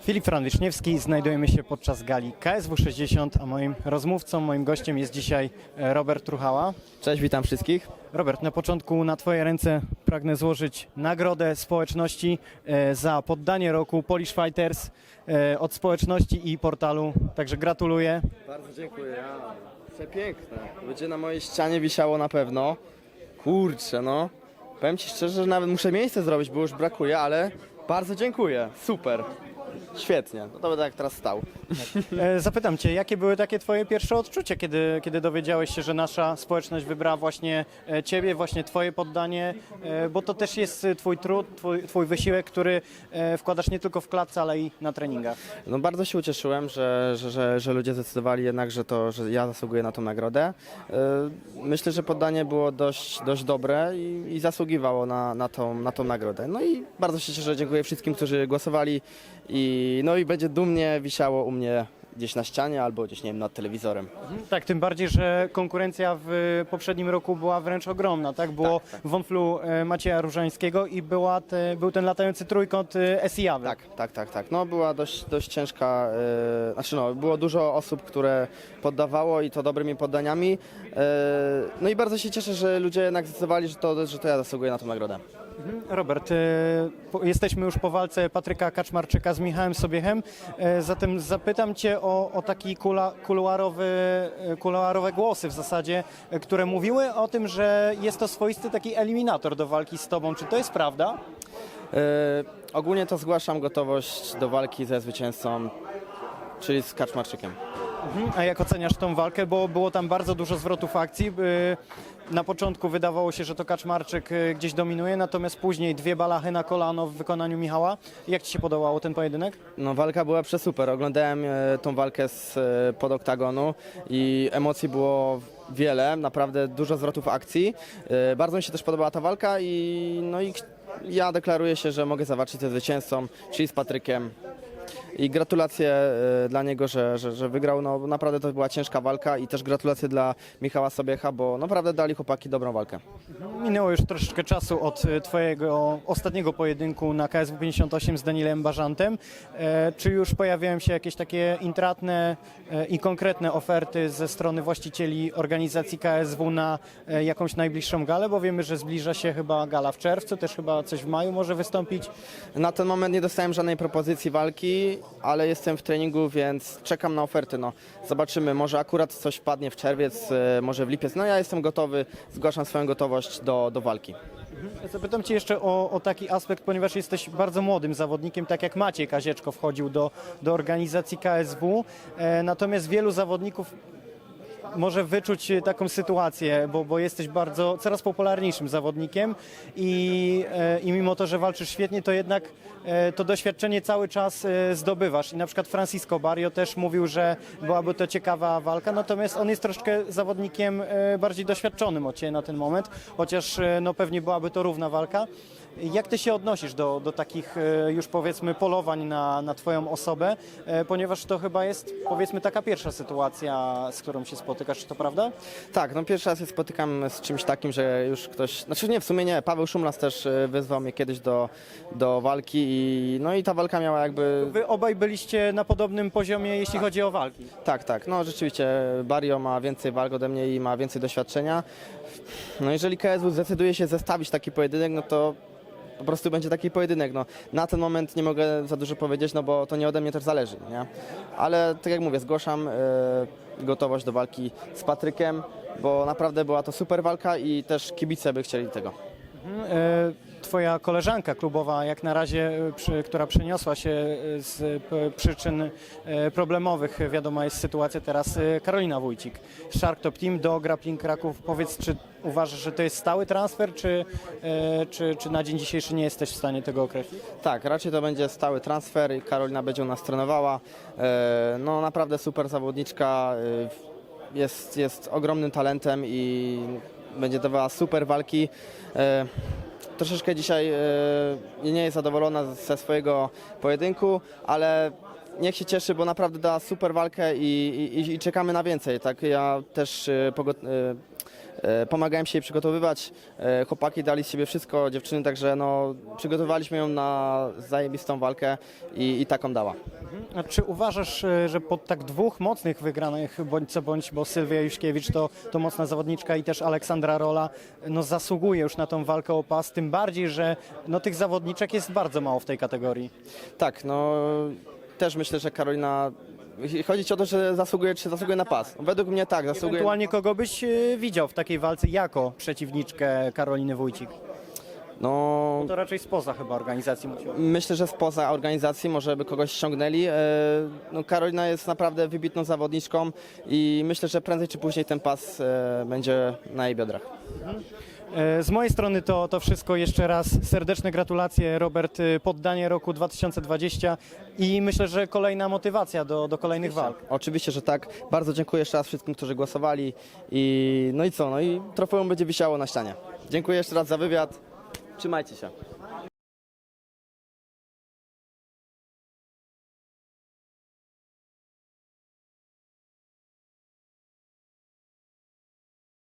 Filip Franwiszniewski, znajdujemy się podczas gali KSW 60, a moim rozmówcą, moim gościem jest dzisiaj e, Robert Truchała. Cześć, witam wszystkich. Robert, na początku na Twoje ręce pragnę złożyć nagrodę społeczności e, za poddanie roku Polish Fighters e, od społeczności i portalu, także gratuluję. Bardzo dziękuję. Przepiękne. Będzie na mojej ścianie wisiało na pewno. Kurczę, no. Powiem Ci szczerze, że nawet muszę miejsce zrobić, bo już brakuje, ale bardzo dziękuję. Super. Świetnie. No to będę jak teraz stał. E, Zapytam Cię, jakie były takie Twoje pierwsze odczucia, kiedy, kiedy dowiedziałeś się, że nasza społeczność wybrała właśnie e, Ciebie, właśnie Twoje poddanie, e, bo to też jest e, Twój trud, Twój, twój wysiłek, który e, wkładasz nie tylko w klatce, ale i na treningach. No bardzo się ucieszyłem, że, że, że, że ludzie zdecydowali jednak, że to, że ja zasługuję na tą nagrodę. Yy, Myślę, że poddanie było dość, dość dobre i, i zasługiwało na, na, tą, na tą nagrodę. No i bardzo się cieszę, dziękuję wszystkim, którzy głosowali i, no i będzie dumnie wisiało u mnie gdzieś na ścianie albo gdzieś, nie wiem, nad telewizorem. Tak, tym bardziej, że konkurencja w poprzednim roku była wręcz ogromna, tak? Było Wąflu e, Macieja Różańskiego i była te, był ten latający trójkąt e, SIAwy. Tak, tak, tak, tak. No była dość, dość ciężka, e, znaczy no, było dużo osób, które poddawało i to dobrymi poddaniami. E, no i bardzo się cieszę, że ludzie jednak zdecydowali, że to, że to ja zasługuję na tę nagrodę. Robert, e, jesteśmy już po walce Patryka Kaczmarczyka z Michałem Sobiechem, e, zatem zapytam Cię o, o taki kula, kuluarowy, e, kuluarowe głosy w zasadzie, które mówiły o tym, że jest to swoisty taki eliminator do walki z Tobą. Czy to jest prawda? Ogólnie to zgłaszam gotowość do walki ze zwycięzcą, czyli z Kaczmarczykiem. Mhm. A jak oceniasz tą walkę? Bo było tam bardzo dużo zwrotów akcji. Y, Na początku wydawało się, że to Kaczmarczyk y, gdzieś dominuje, natomiast później dwie balachy na kolano w wykonaniu Michała. Jak Ci się podobało ten pojedynek? No walka była przesuper. Oglądałem e, tą walkę z e, pod oktagonu i emocji było wiele, naprawdę dużo zwrotów akcji. E, Bardzo mi się też podobała ta walka i no i ja deklaruję się, że mogę zawalczyć ze zwycięzcą, czyli z Patrykiem. I gratulacje e, dla niego, że, że, że wygrał. No, naprawdę to była ciężka walka i też gratulacje dla Michała Sobiecha, bo naprawdę dali chłopaki dobrą walkę. Minęło już troszeczkę czasu od y, Twojego ostatniego pojedynku na KSW 58 z Danielem Bażantem. E, Czy już pojawiają się jakieś takie intratne e, i konkretne oferty ze strony właścicieli organizacji KSW na e, jakąś najbliższą galę? Bo wiemy, że zbliża się chyba gala w czerwcu, też chyba coś w maju może wystąpić. Na ten moment nie dostałem żadnej propozycji walki, ale jestem w treningu, więc czekam na oferty. No, zobaczymy, może akurat coś wpadnie w czerwiec, e, może w lipiec. No ja jestem gotowy, zgłaszam swoją gotowość do, do walki. Zapytam Cię jeszcze o, o taki aspekt, ponieważ jesteś bardzo młodym zawodnikiem, tak jak Maciej Kazieczko wchodził do, do organizacji KSW, e, natomiast wielu zawodników może wyczuć taką sytuację, bo, bo jesteś bardzo coraz popularniejszym zawodnikiem i, e, i mimo to, że walczysz świetnie, to jednak e, to doświadczenie cały czas e, zdobywasz. I na przykład Francisco Barrio też mówił, że byłaby to ciekawa walka, natomiast on jest troszkę zawodnikiem bardziej doświadczonym od Ciebie na ten moment, chociaż no, pewnie byłaby to równa walka. Jak ty się odnosisz do, do takich e, już powiedzmy polowań na, na twoją osobę, E, ponieważ to chyba jest powiedzmy taka pierwsza sytuacja, z którą się spotykasz, czy to prawda? Tak, no pierwszy raz się spotykam z czymś takim, że już ktoś, znaczy nie, w sumie nie, Paweł Szumlas też e, wyzwał mnie kiedyś do, do walki i no i ta walka miała jakby, Wy obaj byliście na podobnym poziomie, jeśli chodzi o walki. tak, tak, no rzeczywiście Barrio ma więcej walk ode mnie i ma więcej doświadczenia. No jeżeli KSW zdecyduje się zestawić taki pojedynek, no to po prostu będzie taki pojedynek. No, na ten moment nie mogę za dużo powiedzieć, no bo to nie ode mnie też zależy, nie? Ale tak jak mówię, zgłaszam e, gotowość do walki z Patrykiem, bo naprawdę była to super walka i też kibice by chcieli tego. E, Twoja koleżanka klubowa, jak na razie, e, przy, która przeniosła się e, z p- przyczyn e, problemowych, wiadoma jest sytuacja teraz, e, Karolina Wójcik Shark Top Team do Grappling Kraków. Powiedz, czy uważasz, że to jest stały transfer, czy, e, czy, czy na dzień dzisiejszy nie jesteś w stanie tego określić? Tak, raczej to będzie stały transfer i Karolina będzie u nas trenowała. E, No naprawdę super zawodniczka, e, jest, jest ogromnym talentem i będzie dawała super walki. E, Troszeczkę dzisiaj e, nie jest zadowolona ze swojego pojedynku, ale niech się cieszy, bo naprawdę dała super walkę i, i, i czekamy na więcej. Tak, ja też e, pogo- e, e, pomagałem się jej przygotowywać. Chłopaki dali z siebie wszystko, dziewczyny, także no, przygotowaliśmy ją na zajebistą walkę i, i taką dała. A czy uważasz, że po tak dwóch mocnych wygranych, bądź co bądź, bo Sylwia Juśkiewicz to, to mocna zawodniczka i też Aleksandra Rola, no zasługuje już na tą walkę o pas, tym bardziej, że no tych zawodniczek jest bardzo mało w tej kategorii. Tak, no też myślę, że Karolina. Chodzi ci o to, że zasługuje, czy zasługuje na pas. Według mnie tak, zasługuje. Ewentualnie kogo byś e, widział w takiej walce jako przeciwniczkę Karoliny Wójcik? No, To raczej spoza chyba organizacji. Myślę, że spoza organizacji może by kogoś ściągnęli. E, No, Karolina jest naprawdę wybitną zawodniczką i myślę, że prędzej czy później ten pas e, będzie na jej biodrach. E, Z mojej strony to, to wszystko. Jeszcze raz serdeczne gratulacje, Robert, e, poddanie roku 2020 i myślę, że kolejna motywacja do, do kolejnych walk. Oczywiście, że tak. Bardzo dziękuję jeszcze raz wszystkim, którzy głosowali i no i co, no i trofeum będzie wisiało na ścianie. Dziękuję jeszcze raz za wywiad. Trzymajcie się.